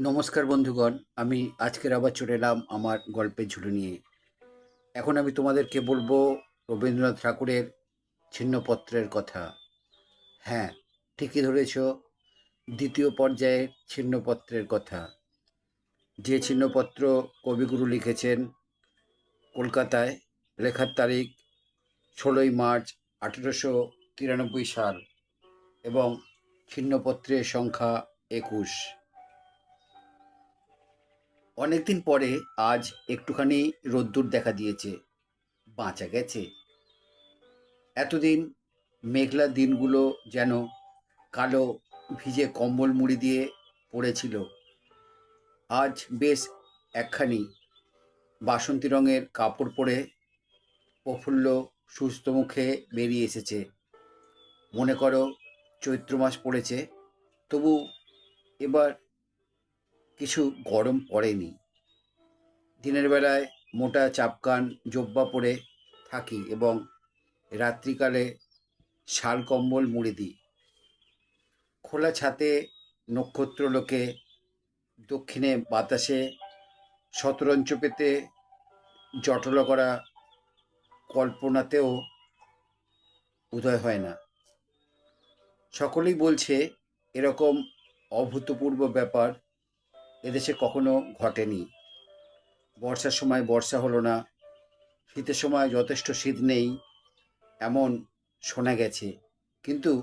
নমস্কার বন্ধুগণ, আমি আজকের আবার চলে এলাম আমার গল্পের ঝুলি নিয়ে। এখন আমি তোমাদেরকে বলব রবীন্দ্রনাথ ঠাকুরের ছিন্নপত্রের কথা। হ্যাঁ ঠিকই ধরেছ, দ্বিতীয় পর্যায়ের ছিন্নপত্রের কথা। যে ছিন্নপত্র কবিগুরু লিখেছেন কলকাতায়, লেখার তারিখ ষোলোই মার্চ আঠেরোশো তিরানব্বই সাল এবং ছিন্নপত্রের সংখ্যা একুশ। অনেকদিন পরে আজ একটুখানি রোদ্দুর দেখা দিয়েছে। বাঁচা গেছে। এতদিন মেঘলা দিনগুলো যেন কালো ভিজে কম্বল মুড়ি দিয়ে পড়েছিল। আজ বেশ একখানি বাসন্তী রঙের কাপড় পরে প্রফুল্ল সুস্থ মুখে বেরিয়ে এসেছে। মনে করো চৈত্র মাস পড়েছে, তবু এবার কিছু গরম পড়েনি। দিনের বেলায় মোটা চাপকান জব্বা পরে থাকি এবং রাত্রিকালে শাল কম্বল মুড়ে দিই। খোলা ছাতে নক্ষত্রলোকে দক্ষিণে বাতাসে শতরঞ্চ পেতে জটল করা কল্পনাতেও উদয় হয় না। সকলেই বলছে, এরকম অভূতপূর্ব ব্যাপার এদেশে কখনো ঘটেনি। বর্ষার সময় বর্ষা হলো না, শীতের সময় যথেষ্ট শীত নেই, এমন শোনা গেছে। কিন্তু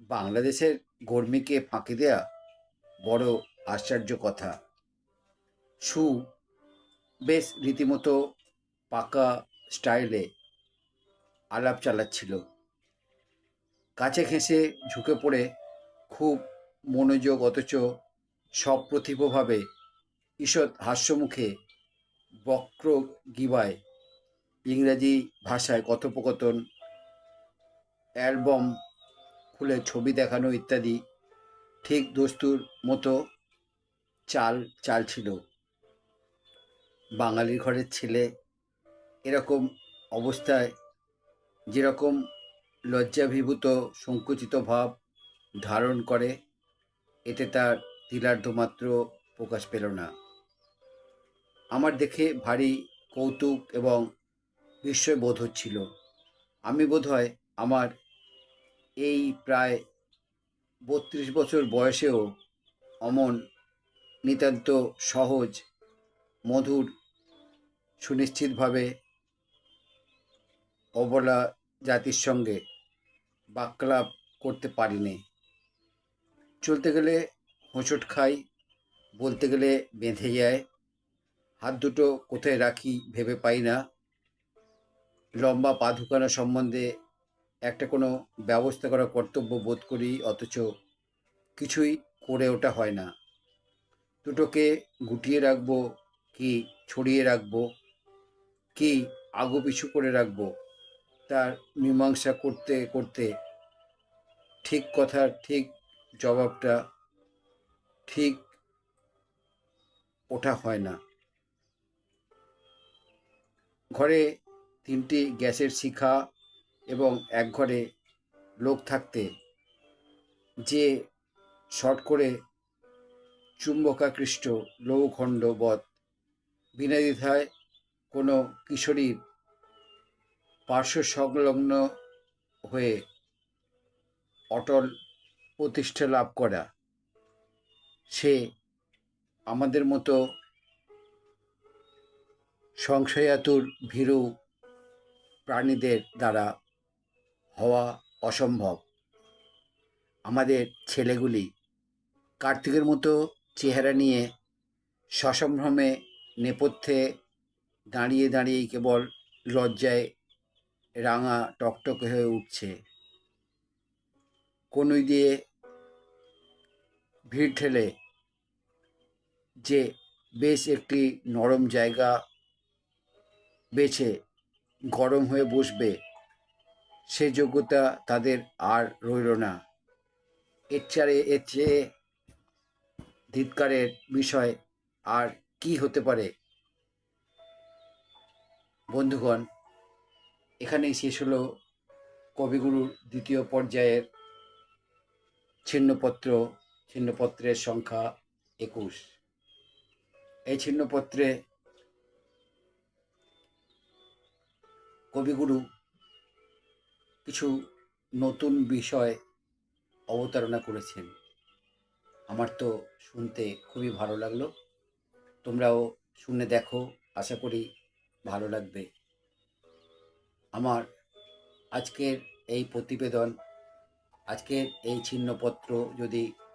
বাংলাদেশের গরমিকে ফাঁকি দেয়া বড় আশ্চর্য কথা। সু বেশ রীতিমতো পাকা স্টাইলে আলাপ চালাচ্ছিল। কাছে ঘেঁষে ঝুঁকে পড়ে খুব মনোযোগ অথচ সপ্রতিভভাবে ঈষৎ হাস্যমুখে বক্র গিবায় ইংরাজি ভাষায় কথোপকথন, অ্যালবাম খুলে ছবি দেখানো ইত্যাদি ঠিক দস্তুর মতো চাল চাল ছিল। বাঙালির ঘরের ছেলে এরকম অবস্থায় যেরকম লজ্জাভিভূত সংকুচিত ভাব ধারণ করে, এতে তার তিলার্ধ মাত্র প্রকাশ পেল না। আমার দেখে ভারী কৌতুক এবং বিস্ময় বোধ হচ্ছিল। আমি বোধহয় আমার এই প্রায় বত্রিশ বছর বয়সেও অমন, নিতান্ত সহজ, মধুর, সুনিশ্চিতভাবে অবলা জাতির সঙ্গে বাক্যালাপ করতে পারিনি। চলতে গেলে হোঁচট খাই, বলতে গেলে বেঁধে যায়। হাত দুটো কোথায় রাখি ভেবে পাই না। লম্বা পা ঢুকানো সম্বন্ধে একটা কোনো ব্যবস্থা করা কর্তব্য বোধ করি, অথচ কিছুই করে ওটা হয় না। দুটোকে গুটিয়ে রাখব কি ছড়িয়ে রাখব, কি আগু পিছু করে রাখব, তার মীমাংসা করতে করতে ঠিক কথার ঠিক জবাবটা ঠিক ওঠা হয় না। ঘরে তিনটি গ্যাসের শিখা এবং এক ঘরে লোক থাকতে যে শর্ট করে চুম্বকাকৃষ্ট লৌখণ্ডবৎ বিনা দ্বিধায় কোনো কিশোরীর পার্শ্ব সংলগ্ন হয়ে অটল প্রতিষ্ঠা লাভ করা। সে আমাদের মতো সংশয়াতুর ভীরু প্রাণীদের দ্বারা হওয়া অসম্ভব। আমাদের ছেলেগুলি কার্তিকের মতো চেহারা নিয়ে সসম্ভ্রমে নেপথ্যে দাঁড়িয়ে দাঁড়িয়েই কেবল লজ্জায় রাঙা টকটকে হয়ে উঠছে। কনুই দিয়ে ভিড় ঠেলে যে বেশ একটি নরম জায়গা বেছে গরম হয়ে বসবে, সে যোগ্যতা তাদের আর রইল না। এর চারে এর চেয়ে ধিৎকারের বিষয় আর কি হতে পারে? বন্ধুগণ, এখানেই শেষ হলো কবিগুরুর দ্বিতীয় পর্যায়ের ছিন্নপত্র ছিন্নপত্রের সংখ্যা একুশ। এই ছিন্নপত্রে কবিগুরু কিছু নতুন বিষয় অবতারণা করেছেন। আমার তো শুনতে খুবই ভালো লাগল। তোমরাও শুনে দেখো, আশা করি ভালো লাগবে। আমার আজকের এই প্রতিবেদন, আজকের এই ছিন্নপত্র যদি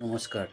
নমস্কার